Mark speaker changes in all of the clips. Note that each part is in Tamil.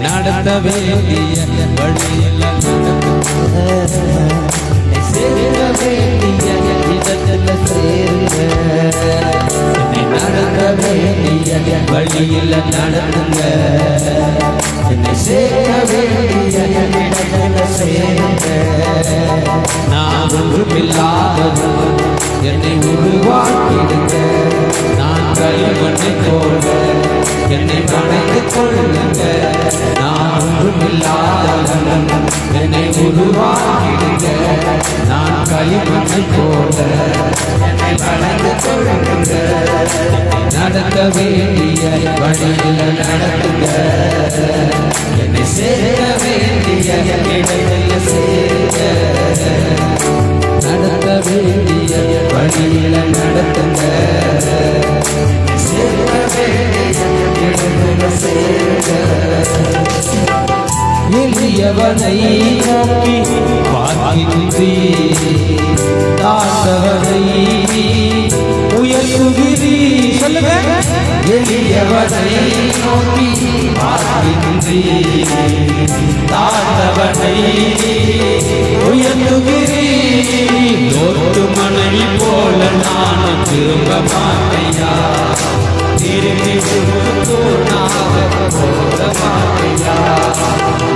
Speaker 1: நடத்த வேண்டிய வழியில் என்னை வேண்டிய இடத்துல சேருங்க நடத்த வேண்டிய வழியில் நடத்துங்க என்னை வேண்டிய இடத்துல சேருங்க நான் ஒன்றுமில்லாதவன் என்னை உருவாக்கிடுங்க நான் கைமண்ணை போல வேண்டிய வழியில் நடத்துங்க என்னை சேர வேண்டிய இடத்தில் சேருங்க நடத்த வேண்டிய வழியில் நடத்துங்க சேர வேண்டிய இடத்துல சேருங்க எளியவனை நோக்கி பார்க்கின்றி தாழ்ந்தவனை எளியவனை நோக்கி பார்க்கின்றி தாழ்ந்தவனை உயர்த்துகிறீ தோற்று மனைவி போல நான் திரும்ப மாட்டையா திரும்பி தூணாக மாட்டையா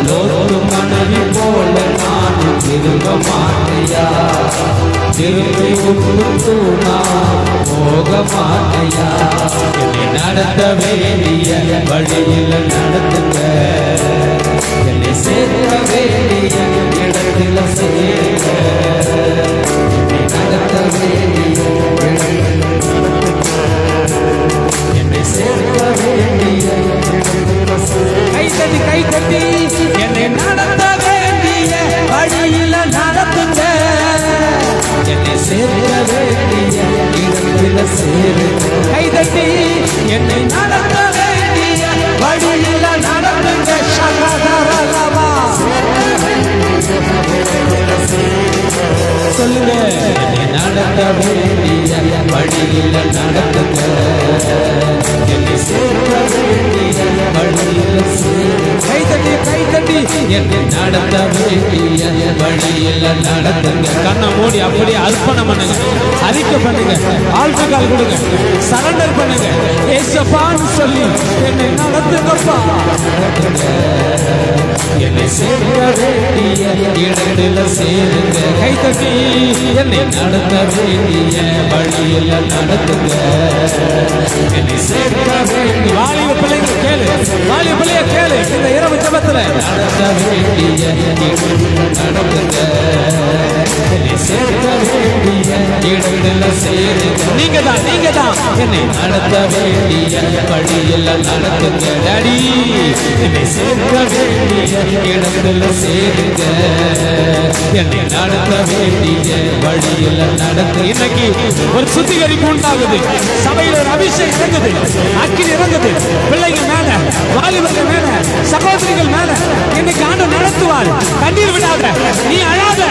Speaker 1: லோத்து மனைவி போல நான் திரும்ப மாட்டையா திரும்பி தூணா போக மாட்டையா. நடத்த வேண்டிய வழியில் நடத்துங்க. என்னை சேர்க்க வேண்டிய இடத்தில் சேருங்க. சொல்லுங்க நடத்த வேண்டிய வழியில் நடத்துங்க என்னை சேர்க்க வேண்டிய வழியில்
Speaker 2: கை தட்டி கை தட்டி
Speaker 1: என்னை நடத்த வேண்டிய வழியில் நடத்துங்க.
Speaker 2: கண்ணை மூடி அப்படியே அர்ப்பணம் பண்ணுங்க. அறிக்கை பண்ணுங்க. ஆழ்த்து கால் கொடுங்க. சரண்டர் பண்ணுங்க. ஏசப்பான்னு சொல்லி என்னை நடத்துங்கப்பா.
Speaker 1: என்னை சேர்க்க வேண்டிய இடத்துல சேருங்க.
Speaker 2: கை தட்டி
Speaker 1: என்னை நடத்த வேண்டிய வழியில் நடத்துங்க. என்னை சேர்க்க வேண்டிய
Speaker 2: வாலிப பிள்ளைங்க கேளு. வாலிப பிள்ளைய கேளு. இந்த இரவு ஜபத்துல
Speaker 1: நடத்த வேண்டிய சேர்க்க வேண்டிய இடத்துல சேருங்க
Speaker 2: நீங்க தான் நீங்க தான்
Speaker 1: என்னை நடத்த வேண்டிய வழியில் நடத்துங்க டாடி. என்னை சேர்க்க வேண்டிய இடத்துல சேருங்க. என்னை நடத்த வேண்டிய வழியில் நடத்து
Speaker 2: இன்னைக்கு ஒரு சுத்திகரிப்பு உண்டாகுது. சபையில் ஒரு அபிஷேகம் இறங்குது. அக்கில் இறங்குது. பிள்ளைங்க மேல வாலிபர்கள் மேல சகோதரிகள் மேல இன்னைக்கு ஆண்டு நடத்துவார். கண்ணீர் விடாத. நீ அழாத.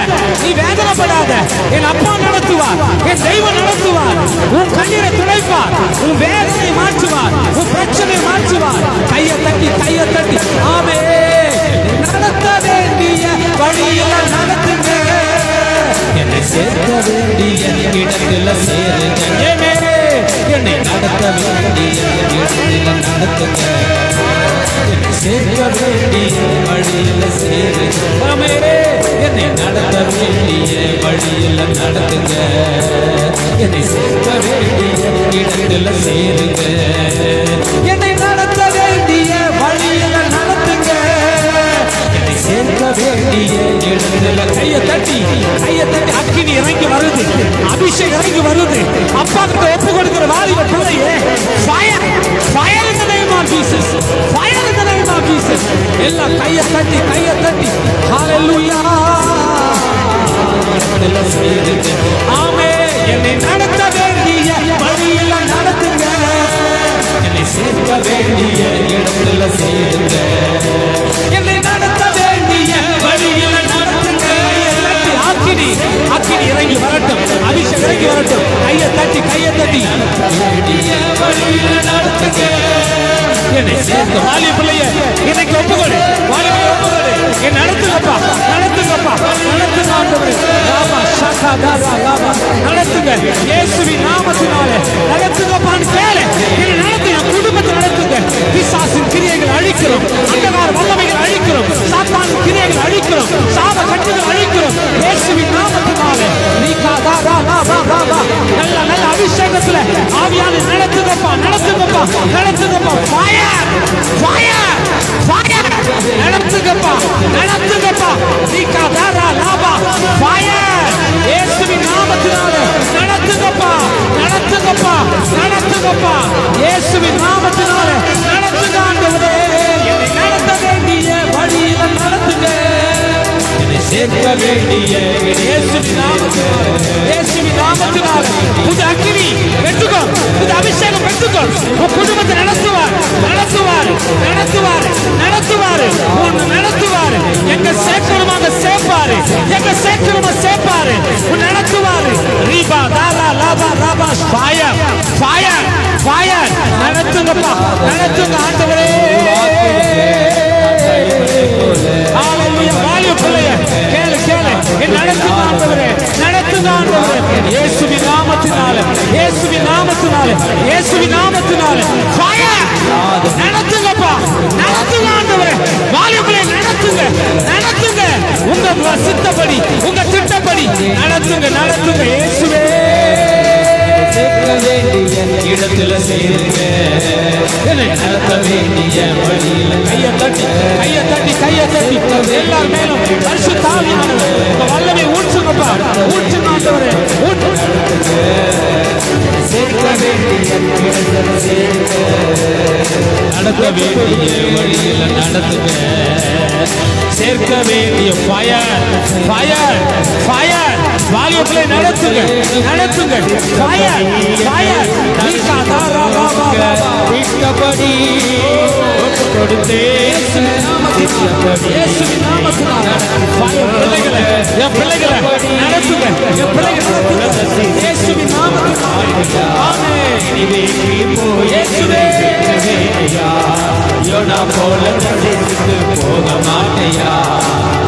Speaker 2: நீ வேதனைப்படாத. என் அப்பா நடத்துவார். என் தெய்வம் நடத்துவார். உன் கண்ணீரை துடைப்பார். உன் வேதனை மாற்றுவார். உன் பிரச்சனை மாற்றுவார். கையை தட்டி கையை தட்டி. ஆமே. நடத்த வேண்டிய வழியில நடத்துங்க.
Speaker 1: என்னை சேர்க்க வேண்டிய இடத்துல சேருங்க. என்னை நடத்த வேண்டிய இடத்துல நடத்துங்க. சேர்க்க வேண்டிய வழியில் சேருங்க. என்னை நடத்த வேண்டிய வழியில் நடத்துங்க. என்னை சேர்க்க வேண்டிய இடத்துல சேருங்க.
Speaker 2: கையை தட்டி கையை தட்டி அக்கினி இறங்கி வருது. அபிஷேகம் இறங்கி வருது. அப்பா கிட்ட ஒப்பு கொடுக்கிற வாலிப பிள்ளையே fire fire in the name of Jesus fire in the name of Jesus எல்லாம் கையை தட்டி கையை தட்டி. ஹalleluya ஆமே என்னை நடத்த வேண்டிய வழியில் நடத்துங்க.
Speaker 1: என்னை சேர்க்க வேண்டிய இடத்துல சேருங்க
Speaker 2: சேர்த்து வாலிய பிள்ளைய இன்னைக்கு ஒப்புக்கொடு. வாலிய பிள்ளைய ஒப்புக்கொடு. என் நடத்துங்கப்பா நடத்துங்கப்பா நடத்துங்க ஆண்டவரே. ராமா நடத்துங்க. இயேசுவின் நாமத்தினாலே. நல்ல அபிஷேகத்துல ஆவியான நடத்துங்கப்பா நடத்துங்கப்பா நடத்துங்கப்பா ஃபயர் ஃபயர் ஃபயர் நடத்துங்கப்பா நடத்துங்கப்பா நீக்கா தாரா லாபா ஃபயர் இயேசுவின் நாமத்தினாலே நடத்துங்கப்பா நடத்துங்கப்பா நடத்துங்கப்பா இயேசுவின் நாமத்தினால நடத்துங்க ஆண்டவரே. என்னை நடத்த வேண்டிய வழியில நடத்துங்க.
Speaker 1: என்னை சேர்க்க வேண்டிய
Speaker 2: லாபா ஃபயர் ஃபயர் ஃபயர் நடத்துங்கப்பா நடத்துங்க ஆண்டவரே. ஹalleluya வாலிய பிள்ளையே கேளு கேளு. நடத்துங்க ஆண்டவரே நடத்துங்க ஆண்டவரே. இயேசுவின் நாமத்தினால இயேசுவின் நாமத்தினால இயேசுவின் நாமத்தினால. ஃபயர் நடத்துங்கப்பா நடத்துங்க ஆண்டவரே. வாலிய பிள்ளைய நடத்துங்க நடத்துங்க. உங்க வசித்தபடி உங்க திட்டப்படி நடத்துங்க நடத்துங்க.
Speaker 1: இடத்துல சேருங்க. நடத்த வேண்டிய வழியில
Speaker 2: கையை தட்டி கையை தட்டி கையை தட்டி. எல்லார் மேலும் பரிசு தாவியானவர் வல்லமை ஊற்றுங்கப்பா ஊற்றுங்க ஆண்டவரே ஊற்று.
Speaker 1: சேர்க்க வேண்டிய இடத்துல சேருங்க. நடத்த வேண்டிய வழியில நடத்துங்க.
Speaker 2: சேர்க்க வேண்டிய ஃபயர் ஃபயர் வாலியப்பிள்ளை நடத்துங்க நடத்துங்க ஃபயர் ஃபயர் இயேசுவே.
Speaker 1: யோனா போல போக மாட்டையா.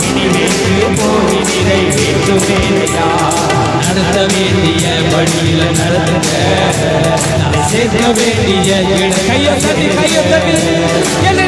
Speaker 1: இனிவேற்று போய் நிறைவேற்றுவேயா நடத்த வேண்டிய வழியில நடத்துங்க நான் சேர்க்க வேண்டிய
Speaker 2: கையை தட்டி கையை தட்டி என்னை